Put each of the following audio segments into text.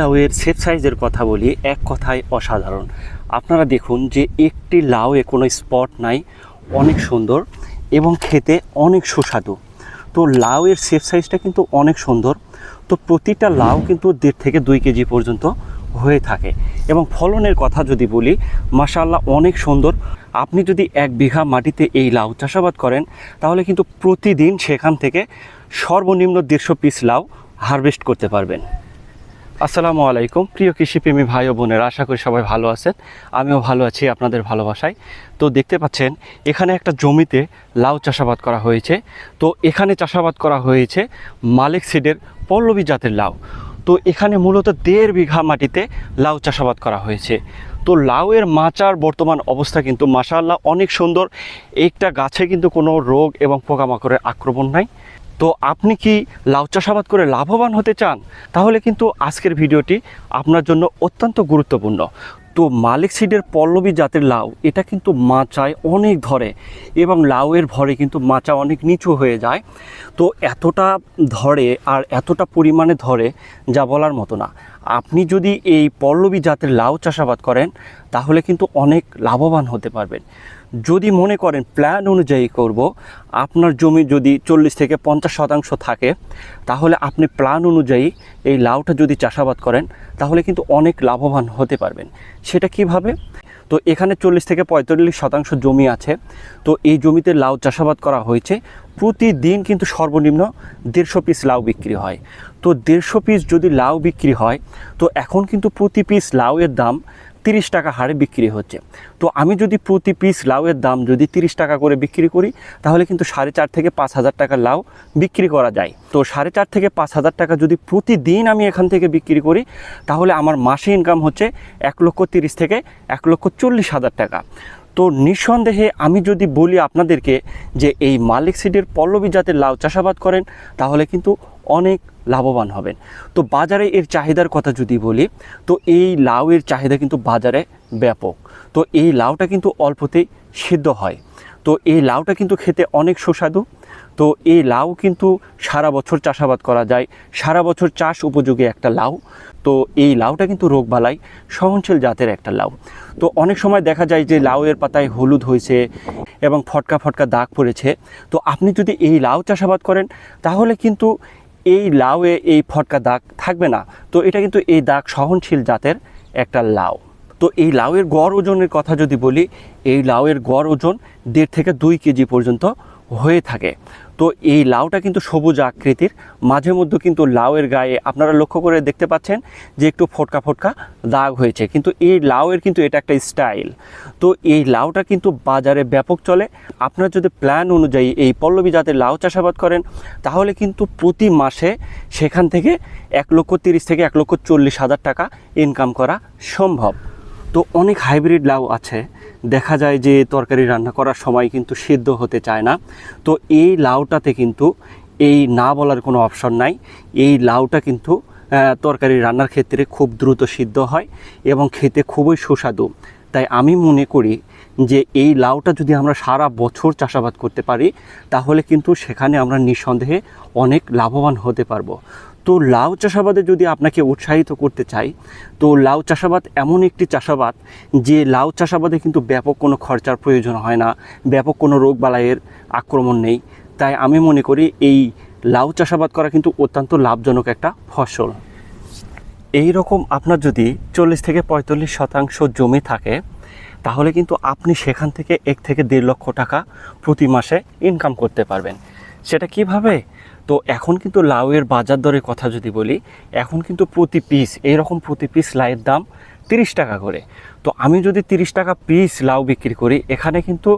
লাউয়ের সেট সাইজের কথা বলি, এক কথায় অসাধারণ। আপনারা দেখুন যে একটি লাউয়ে কোনো স্পট নাই, অনেক সুন্দর এবং খেতে অনেক সুস্বাদু। তো লাউয়ের সেফ সাইজটা কিন্তু অনেক সুন্দর। তো প্রতিটা লাউ কিন্তু দেড় থেকে দুই কেজি পর্যন্ত হয়ে থাকে। এবং ফলনের কথা যদি বলি মাশাল্লাহ অনেক সুন্দর। আপনি যদি এক বিঘা মাটিতে এই লাউ চাষাবাদ করেন, তাহলে কিন্তু প্রতিদিন সেখান থেকে সর্বনিম্ন দেড়শো পিস লাউ হারভেস্ট করতে পারবেন। আসসালামু আলাইকুম। প্রিয় কৃষিপ্রেমী ভাই ও বোনেরা, আশা করি সবাই ভালো আছেন। আমিও ভালো আছি আপনাদের ভালোবাসায়। তো দেখতে পাচ্ছেন, এখানে একটা জমিতে লাউ চাষাবাদ করা হয়েছে। তো এখানে চাষাবাদ করা হয়েছে মালিক সিডের পল্লবী জাতের লাউ। তো এখানে মূলত দেড় বিঘা মাটিতে লাউ চাষাবাদ করা হয়েছে। তো লাউয়ের মাচার বর্তমান অবস্থা কিন্তু মাশাআল্লাহ অনেক সুন্দর। একটা গাছে কিন্তু কোনো রোগ এবং পোকামাকড়ের আক্রমণ নাই। তো আপনি কি লাউ চাষাবাদ করে লাভবান হতে চান? তাহলে কিন্তু আজকের ভিডিওটি আপনার জন্য অত্যন্ত গুরুত্বপূর্ণ। তো মালিক সিডের পল্লবী জাতের লাউ, এটা কিন্তু মাচায় অনেক ধরে এবং লাউয়ের ভরে কিন্তু মাচা অনেক নিচু হয়ে যায়। তো এতটা ধরে আর এতটা পরিমাণে ধরে যা বলার মতো না। আপনি যদি এই পল্লবী জাতের লাউ চাষাবাদ করেন, তাহলে কিন্তু অনেক লাভবান হতে পারবেন। যদি মনে করেন প্ল্যান অনুযায়ী করব, আপনার জমি যদি চল্লিশ থেকে পঞ্চাশ শতাংশ থাকে, তাহলে আপনি প্ল্যান অনুযায়ী এই লাউটা যদি চাষাবাদ করেন, তাহলে কিন্তু অনেক লাভবান হতে পারবেন। সেটা কীভাবে? তো এখানে চল্লিশ থেকে পঁয়তাল্লিশ শতাংশ জমি আছে। তো এই জমিতে লাউ চাষাবাদ করা হয়েছে। প্রতিদিন কিন্তু সর্বনিম্ন দেড়শো পিস লাউ বিক্রি হয়। তো দেড়শো পিস যদি লাউ বিক্রি হয়, তো এখন কিন্তু প্রতি পিস লাউয়ের দাম তিরিশ টাকা হারে বিক্রি হচ্ছে। তো আমি যদি প্রতি পিস লাউয়ের দাম যদি তিরিশ টাকা করে বিক্রি করি, তাহলে কিন্তু সাড়ে চার থেকে পাঁচ হাজার টাকা লাউ বিক্রি করা যায়। তো সাড়ে চার থেকে পাঁচ হাজার টাকা যদি প্রতিদিন আমি এখান থেকে বিক্রি করি, তাহলে আমার মাসে ইনকাম হচ্ছে এক লক্ষ তিরিশ থেকে এক লক্ষ চল্লিশ হাজার টাকা। তো নিঃসন্দেহে আমি যদি বলি আপনাদেরকে যে এই মালিক সিডের পল্লবী জাতের লাউ চাষাবাদ করেন, তাহলে কিন্তু অনেক লাভবান হবেন। তো বাজারে এর চাহিদার কথা যদি বলি, তো এই লাউয়ের চাহিদা কিন্তু বাজারে ব্যাপক। তো এই লাউটা কিন্তু অল্পতেই সিদ্ধ হয়। তো এই লাউটা কিন্তু খেতে অনেক সুস্বাদু। তো এই লাউ কিন্তু সারা বছর চাষাবাদ করা যায়। সারা বছর চাষ উপযোগী একটা লাউ। তো এই লাউটা কিন্তু রোগবালাই সহনশীল জাতের একটা লাউ। তো অনেক সময় দেখা যায় যে লাউয়ের পাতায় হলুদ হয়েছে এবং ফটকা ফটকা দাগ পড়েছে। তো আপনি যদি এই লাউ চাষাবাদ করেন, তাহলে কিন্তু এই লাউয়ে এই ফটকা দাগ থাকবে না। তো এটা কিন্তু এই দাগ সহনশীল জাতের একটা লাউ। তো এই লাউয়ের গড় ওজনের কথা যদি বলি, এই লাউয়ের গড় ওজন দেড় থেকে দুই কেজি পর্যন্ত হয়ে থাকে। তো এই লাউটা কিন্তু সবুজ আকৃতির, মাঝে মধ্যে কিন্তু লাউয়ের গায়ে আপনারা লক্ষ্য করে দেখতে পাচ্ছেন যে একটু ফটকা ফটকা দাগ হয়েছে। কিন্তু এই লাউয়ের কিন্তু এটা একটা স্টাইল। তো এই লাউটা কিন্তু বাজারে ব্যাপক চলে। আপনারা যদি প্ল্যান অনুযায়ী এই পল্লবী জাতের লাউ চাষাবাদ করেন, তাহলে কিন্তু প্রতি মাসে সেখান থেকে এক লক্ষ তিরিশ থেকে এক লক্ষ চল্লিশ হাজার টাকা ইনকাম করা সম্ভব। তো অনেক হাইব্রিড লাউ আছে। দেখা যায় যে তরকারি রান্না করার সময় কিন্তু সিদ্ধ হতে চায় না। তো এই লাউটাতে কিন্তু এই না বলার কোনো অপশন নাই। এই লাউটা কিন্তু তরকারি রান্নার ক্ষেত্রে খুব দ্রুত সিদ্ধ হয় এবং খেতে খুবই সুস্বাদু। তাই আমি মনে করি যে এই লাউটা যদি আমরা সারা বছর চাষাবাদ করতে পারি, তাহলে কিন্তু সেখানে আমরা নিঃসন্দেহে অনেক লাভবান হতে পারব। তো লাউ চাষাবাদে যদি আপনাকে উৎসাহিত করতে চাই, তো লাউ চাষাবাদ এমন একটি চাষাবাদ যে লাউ চাষাবাদে কিন্তু ব্যাপক কোনো খরচার প্রয়োজন হয় না, ব্যাপক কোনো রোগ বালাইয়ের আক্রমণ নেই। তাই আমি মনে করি এই লাউ চাষাবাদ করা কিন্তু অত্যন্ত লাভজনক একটা ফসল। এই রকম আপনার যদি চল্লিশ থেকে পঁয়তাল্লিশ শতাংশ জমি থাকে, তাহলে কিন্তু আপনি সেখান থেকে এক থেকে দেড় লক্ষ টাকা প্রতি মাসে ইনকাম করতে পারবেন। সেটা কীভাবে? তো এখন কিন্তু লাউয়ের বাজার দরের কথা যদি বলি, এখন কিন্তু প্রতি পিস এইরকম প্রতি পিস লাউয়ের দাম তিরিশ টাকা করে। তো আমি যদি তিরিশ টাকা পিস লাউ বিক্রি করি, এখানে কিন্তু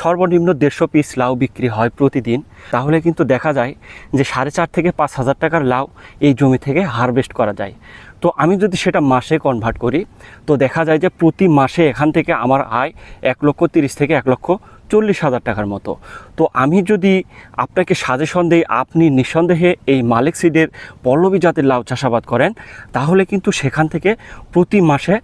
সর্বনিম্ন দেড়শো পিস লাউ বিক্রি হয় প্রতিদিন। তাহলে কিন্তু দেখা যায় যে সাড়ে চার থেকে পাঁচ হাজার টাকার লাউ এই জমি থেকে হারভেস্ট করা যায়। তো আমি যদি সেটা মাসে কনভার্ট করি, তো দেখা যায় যে প্রতি মাসে এখান থেকে আমার আয় এক লক্ষ তিরিশ থেকে এক লক্ষ চল্লিশ হাজার টাকার মতো। তো আমি যদি আপনাকে সাজেশন দিই, আপনি নিঃসন্দেহে এই মালিক সিডের পল্লবী জাতের লাউ চাষাবাদ করেন, তাহলে কিন্তু সেখান থেকে প্রতি মাসে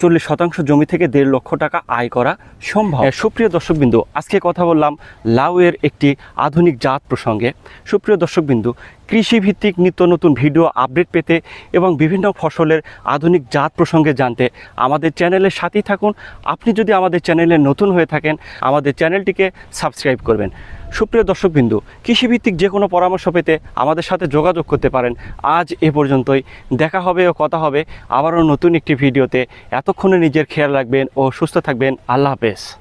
চল্লিশ শতাংশ জমি থেকে দেড় লক্ষ টাকা আয় করা সম্ভব। সুপ্রিয় দর্শকবিন্দু, আজকে কথা বললাম লাউয়ের একটি আধুনিক জাত প্রসঙ্গে। সুপ্রিয় দর্শকবিন্দু কৃষিভিত্তিক নিত্য নতুন ভিডিও আপডেট পেতে এবং বিভিন্ন ফসলের আধুনিক জাত প্রসঙ্গে জানতে আমাদের চ্যানেলের সাথেই থাকুন। আপনি যদি আমাদের চ্যানেলে নতুন হয়ে থাকেন, আমাদের চ্যানেলটিকে সাবস্ক্রাইব করবেন। সুপ্রিয় দর্শকবিন্দু, কৃষিভিত্তিক যে কোনো পরামর্শ পেতে আমাদের সাথে যোগাযোগ করতে পারেন। আজ এ পর্যন্তই। দেখা হবে ও কথা হবে আবারও নতুন একটি ভিডিওতে। এতক্ষণে নিজের খেয়াল রাখবেন ও সুস্থ থাকবেন। আল্লাহ হাফেজ।